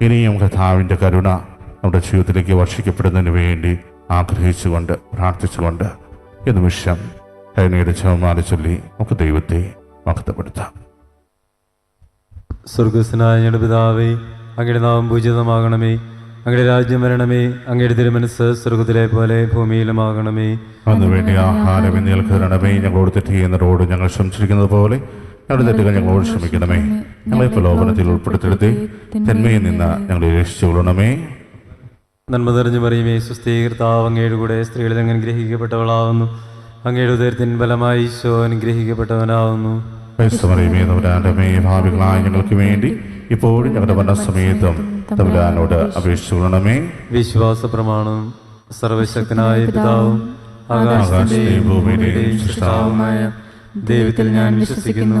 ഇനിയും കഥാവിന്റെ കരുണ നമ്മുടെ ജീവിതത്തിലേക്ക് വർഷിക്കപ്പെടുന്നതിന് വേണ്ടി ആഗ്രഹിച്ചുകൊണ്ട് പ്രാർത്ഥിച്ചുകൊണ്ട് ഈ നിമിഷം കരുണയുടെ ചവമാല ചൊല്ലി നമുക്ക് ദൈവത്തെ മഹത്വപ്പെടുത്താം. സ്വർഗസ്നായ ഞങ്ങളുടെ പിതാവേ അങ്ങയുടെ നാമം പൂജിതമാകണമേ. അങ്ങയുടെ രാജ്യം വരണമേ. അങ്ങയുടെ തിരുമനസ് സ്വർഗത്തിലെ പോലെ ഭൂമിയിലുമാകണമേ. അതിനുവേണ്ടി വേണ്ടി ആഹാരം എന്നേൽക്ക് തരണമേ. ഞങ്ങളോട് തെറ്റ് ചെയ്യുന്നവരോട് ഞങ്ങൾ ശ്രമിച്ചിരിക്കുന്നത് പോലെ ഞങ്ങളുടെ തെറ്റുകൾ ഞങ്ങളോട് ക്ഷമിക്കണമേ. ഞങ്ങളെ പ്രലോഭനത്തിൽ ഉൾപ്പെടുത്തരുത് തന്മയിൽ നിന്ന് ഞങ്ങളെ രക്ഷിച്ചുകൊള്ളണമേ നന്മ തെറിഞ്ഞു പറയുമേ സുസ്ഥീകർത്താവ് അങ്ങയുടെ കൂടെ സ്ത്രീകളിൽ അനുഗ്രഹിക്കപ്പെട്ടവളാവുന്നു. അങ്ങയുടെ ഉദരത്തിൻ ഈശോ അനുഗ്രഹിക്കപ്പെട്ടവനാവുന്നു. ക്രൈസ്തമറിയമേ തമ്പുരാന്റെമേ ഭാവികളായ ഞങ്ങൾക്ക് വേണ്ടി ഇപ്പോഴും ഞങ്ങളുടെ മരണസമയത്തും തമ്പുരാനോട് അപേക്ഷിച്ചുകൊള്ളണമേ വിശ്വാസ പ്രമാണം സർവശക്തനായ പിതാവും സൃഷ്ടാവുമായ ദൈവത്തിൽ ഞാൻ വിശ്വസിക്കുന്നു.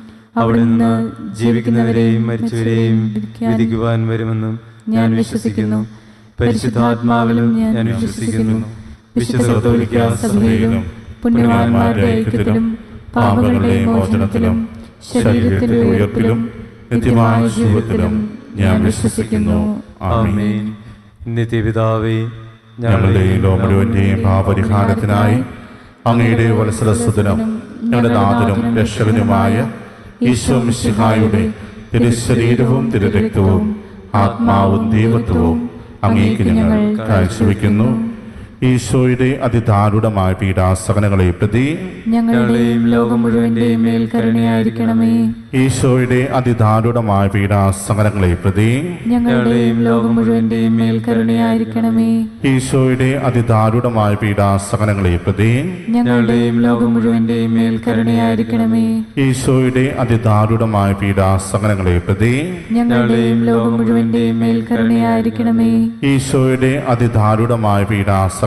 അവിടെ നിന്ന് ജീവിക്കുന്നവരെയും മരിച്ചവരെയും വിധിക്കുവാൻ വരുമെന്നും ഞാൻ വിശ്വസിക്കുന്നു. പരിശുദ്ധാത്മാവിലും ഞാൻ വിശ്വസിക്കുന്നു. വിശുദ്ധ കത്തോലിക്ക സഭയിലും പുണ്യവാന്മാരുടെ ഐക്യത്തിലും പാപങ്ങളുടെ മോചനത്തിലും ശരീരത്തിന്റെ ഉയർപ്പിലും നിത്യമായ ജീവിതത്തിലും ഞാൻ വിശ്വസിക്കുന്നു. ആമേൻ. നിത്യപിതാവേ പാപരിഹാരത്തിനായി അങ്ങയുടെ വത്സരസുതനും ഞങ്ങളുടെ നാഥനും രക്ഷകനുമായ ഈശോ മിശിഹായുടെ തിരുശരീരവും തിരുരക്തവും ആത്മാവും ദൈവത്വവും അങ്ങേക്ക് ഞങ്ങൾ കാഴ്ചവെക്കുന്നു. ഈശോയുടെ അതിദാരുണമായ പീഡാസകനങ്ങളെ പ്രതി ഞങ്ങളുടെയും ലോകം മുഴുവന്റെയും മേൽ കരുണയായിരിക്കണമേ. ഈശോയുടെ അതിദാരുണമായ പീഡാസകനങ്ങളെ പ്രതി ഞങ്ങളുടെയും ലോകം മുഴുവന്റെയും മേൽ കരുണയായിരിക്കണമേ. ഈശോയുടെ അതിദാരുണമായ പീഡാസകനങ്ങളെ പ്രതി ഞങ്ങളുടെയും ലോകം മുഴുവന്റെയും മേൽ കരുണയായിരിക്കണമേ. ഈശോയുടെ അതിദാരുണമായ പീഡാസകനങ്ങളെ പ്രതി ഞങ്ങളുടെയും ലോകം മുഴുവന്റെയും മേൽ ഈശോയുടെ ഈശോയുടെ അതിദാരുണമായ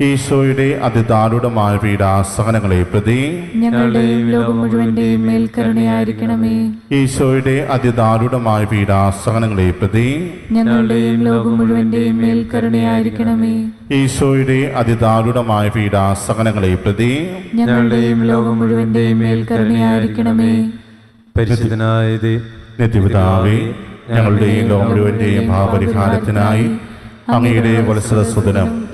ഈശോയുടെ അതിദാരുണമായ പീഡാസഹനങ്ങളെ പ്രതി. ഞങ്ങളുടെയും ഈശോയുടെ അതിദാരുണമായ പീഡാസകനങ്ങളെ പ്രതി. ഞങ്ങളുടെയും ഈശോയുടെ അതിദാരുണമായ പീഡാസഹനങ്ങളെ പ്രതി. ഞങ്ങളുടെയും ലോകം മുഴുവന്റെയും മേൽ കരുണയായിരിക്കണമേ പരിശുദ്ധനായ ദൈ- നിത്യപിതാവേ ഞങ്ങളുടെ ഈ ലോകം മുഴുവന്റെയും ഭാവപരിഹാരത്തിനായി അങ്ങയുടെ വത്സരസുതനും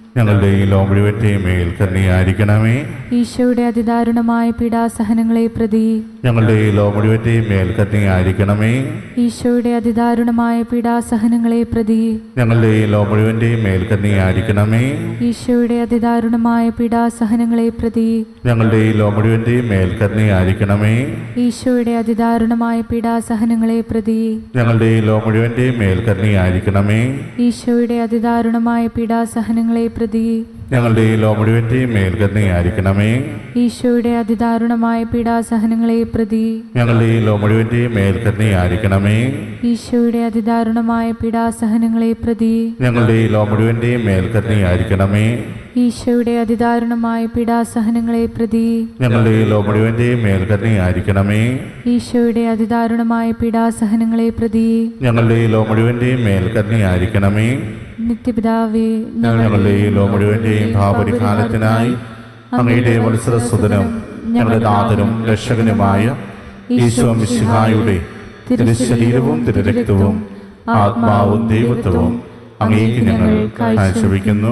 ഞങ്ങളുടെ ഈ ലോകം മേൽ കരുണയായിരിക്കണമേ ഈശോയുടെ അതിദാരുണമായ പീഡാസഹനങ്ങളെ പ്രതി ഞങ്ങളുടെ ഈ ലോകം മേൽ കരുണയായിരിക്കണമേ ഈശോയുടെ അതിദാരുണമായ പീഡാസഹനങ്ങളെ പ്രതി ഞങ്ങളുടെ ഈ ലോകം മേൽ കരുണയായിരിക്കണമേ ഈശോയുടെ അതിദാരുണമായ പീഡാസഹനങ്ങളെ പ്രതി ഞങ്ങളുടെ ഈ ലോകം മേൽ കരുണയായിരിക്കണമേ ഈശോയുടെ അതിദാരുണമായ പീഡാസഹനങ്ങളെ പ്രതി ഞങ്ങളുടെ ഈ ലോകം മുഴുവന്റെയും മേൽ കരുണയായിരിക്കണമേ ഈശോയുടെ അതിദാരുണമായ പീഡാസഹനങ്ങളെ പ്രതി. ഞങ്ങളുടെ ഈ ലോകം മുഴുവന്റെയും മേൽ ഈശോയുടെ അതിദാരുണമായ പീഡാസഹനങ്ങളെ പ്രതി. ഞങ്ങളുടെ ഈ ലോകം മുഴുവന്റെയും ആയിരിക്കണമേ ഈശോയുടെ അതിദാരുണമായ പീഡാസഹനങ്ങളെ പ്രതി. ഞങ്ങളുടെ ഈ ലോകം മുഴുവന്റെയും മേൽ കരുണയായിരിക്കണമേ. ഈശോയുടെ അതിദാരുണമായ പീഡാസഹനങ്ങളെ പ്രതി ഞങ്ങളുടെ ഈ ലോകം മുഴുവന്റെയും ഈശോയുടെ അതിദാരുണമായ പീഡാസഹനങ്ങളെ പ്രതി ഞങ്ങളുടെ ഈ ലോകം മുഴുവന്റെയും നിത്യപിതാവേ ഞങ്ങളുടെ ഈ ലോകം മുഴുവന്റെയും ഭാവപരിഹാരത്തിനായി അങ്ങയുടെ വത്സരസുതനും ഞങ്ങളുടെ നാഥനും രക്ഷകനുമായ ഈശോ മിശിഹായുടെ തിരുശരീരവും തിരുരക്തവും ആത്മാവും ദൈവത്വവും അങ്ങേക്ക് ഞങ്ങൾ കാഴ്ചവെക്കുന്നു.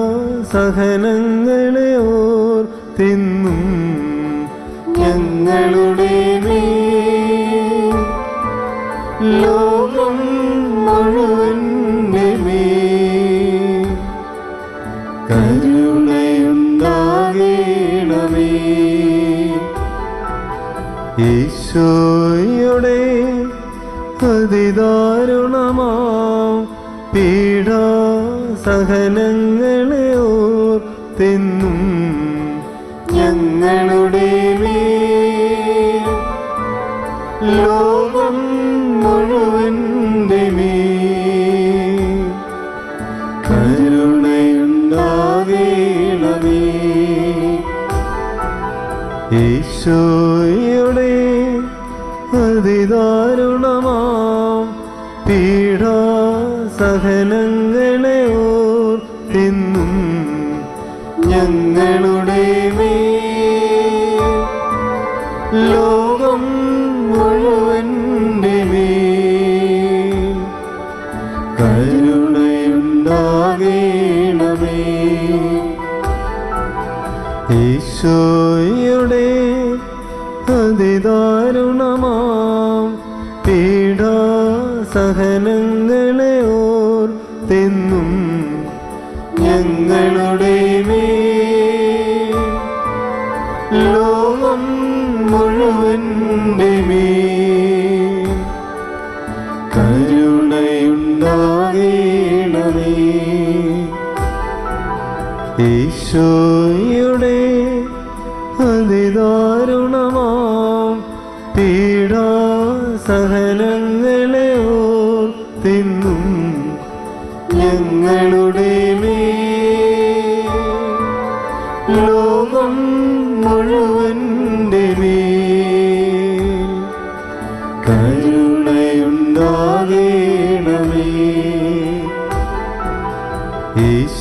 സഹനങ്ങളെ ഓർ തിന്നും ഞങ്ങളുടെ ലോകം മുഴുവൻ കരുണയുണ്ടാകേണമേ. ഈശോയുടെ അതിദാരുണമാം പീഡാ സഹനങ്ങളെ ഓർത്തിന്നും ഞങ്ങളുടെ മേൽ. ലോകം മുഴുവന്റെ മേൽ. കരുണയുണ്ടാകേണമേ ഈശോയുടെ കരുണയുണ്ടാകേണമേ. ഈശോയുടെ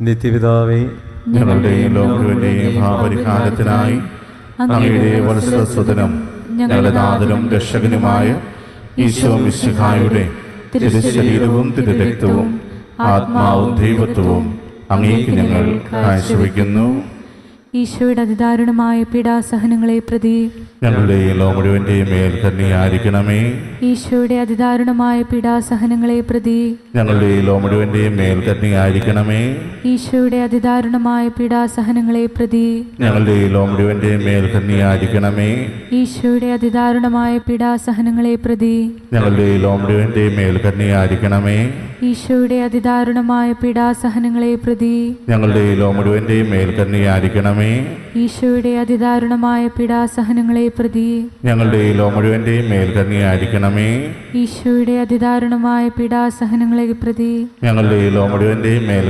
നിത്യപിതാവേ ഞങ്ങളുടെയും ലോകങ്ങളുടെയും ഭാവപരിഹാരത്തിനായി അങ്ങയുടെ വത്സരസ്വതനും ഞങ്ങളുടെ നാഥനും രക്ഷകനുമായ ഈശോ മിശിഹായുടെ തിരുശരീരവും തിരുരക്തവും ആത്മാവും ദൈവത്വവും അങ്ങേക്ക് ഞങ്ങൾ കാഴ്ചവെക്കുന്നു ഈശോയുടെ അതിദാരുണമായ പീഡാസഹനങ്ങളെ പ്രതി ഞങ്ങളുടെ ലോ മുഴുവന്റെയും മേൽ ഈശോയുടെ അതിദാരുണമായ പീഡാസഹനങ്ങളെ പ്രതി ഞങ്ങളുടെ ലോ മുഴുവന്റെയും മേൽ ഈശോയുടെ അതിദാരുണമായ പീഡാസഹനങ്ങളെ പ്രതി ഞങ്ങളുടെയും ലോ മുഴുവന്റെയും മേൽ ഈശോയുടെ അതിദാരുണമായ പീഡാസഹനങ്ങളെ പ്രതി ഞങ്ങളുടെയും ലോ മുഴുവന്റെയും മേൽ ഈശോയുടെ അതിദാരുണമായ പീഡാസഹനങ്ങളെ പ്രതി ഞങ്ങളുടെ ലോ മുഴുവന്റെയും മേൽ കന്യായിരിക്കണമേ ഈശോയുടെ അതിദാരുണമായ പീഡാസഹനങ്ങളെ പ്രതി ഞങ്ങളുടെ ഈ ലോ മുഴുവന്റെയും മേൽ ഈശോയുടെ അതിദാരുണമായ പീഡാസഹനങ്ങളെ പ്രതി ഞങ്ങളുടെ ഈ ലോ മുഴുവന്റെയും മേൽ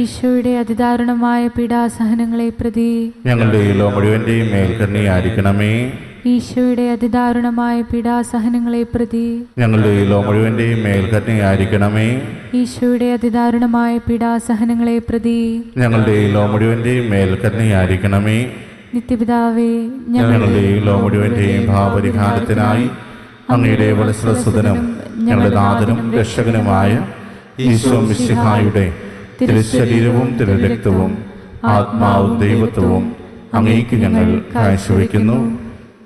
ഈശോയുടെ അതിദാരുണമായ പീഡാസഹനങ്ങളെ പ്രതി ഞങ്ങളുടെ ലോ മുഴുവന്റെയും മേൽ കന്യായിരിക്കണമേ ഈശോയുടെ അതിദാരുണമായ പീഡാസഹനങ്ങളെ പ്രതി ഞങ്ങളുടെ ഈ ലോ മുഴുവന്റെയും മേൽ കന്യായിരിക്കണമേ ഈശോയുടെ അതിദാരുണമായ പീഡാസഹനങ്ങളെ പ്രതി ഞങ്ങളുടെ ഈ ലോ മുഴുവന്റെയും മേൽ നിത്യപിതാവേ ഞങ്ങളുടെ ഈ ലോ മുഴുവന്റെയും ഭാവപരിഹാരത്തിനായി അങ്ങയുടെ വത്സരസുതനും ഞങ്ങളുടെ നാഥനും രക്ഷകനുമായ ഈശോ മിശിഹായുടെ തിരുശരീരവും തിരുരക്തവും ആത്മാവും ദൈവത്വവും അങ്ങേക്ക് ഞങ്ങൾ കാഴ്ചവെക്കുന്നു.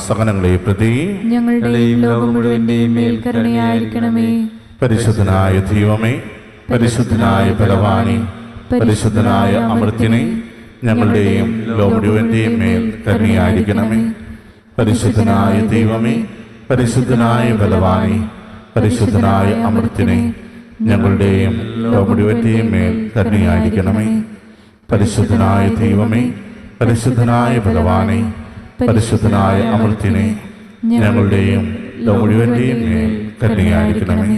പീഡാസകനങ്ങളെ പ്രതി ഞങ്ങളുടെയും ലോകം മുഴുവന്റെയും മേൽ പരിശുദ്ധനായ ദൈവമേ പരിശുദ്ധനായ ബലവാനി പരിശുദ്ധനായ അമൃത്തിനെ ഞങ്ങളുടെയും ലോ മുഴുവന്റെയും മേൽ കരുണയായിരിക്കണമേ. പരിശുദ്ധനായ ദൈവമേ പരിശുദ്ധനായ ബലവാനി പരിശുദ്ധനായ അമൃത്തിനെ ഞങ്ങളുടെയും മുഴുവന്റെയും മേൽ കരുണയായിരിക്കണമേ. പരിശുദ്ധനായ ദൈവമേ പരിശുദ്ധനായ ബലവാനെ പരിശുദ്ധനായ അമൃത്തിനെ ഞങ്ങളുടെയും മുഴുവന്റെയും മേൽ കരുണയായിരിക്കണമേ.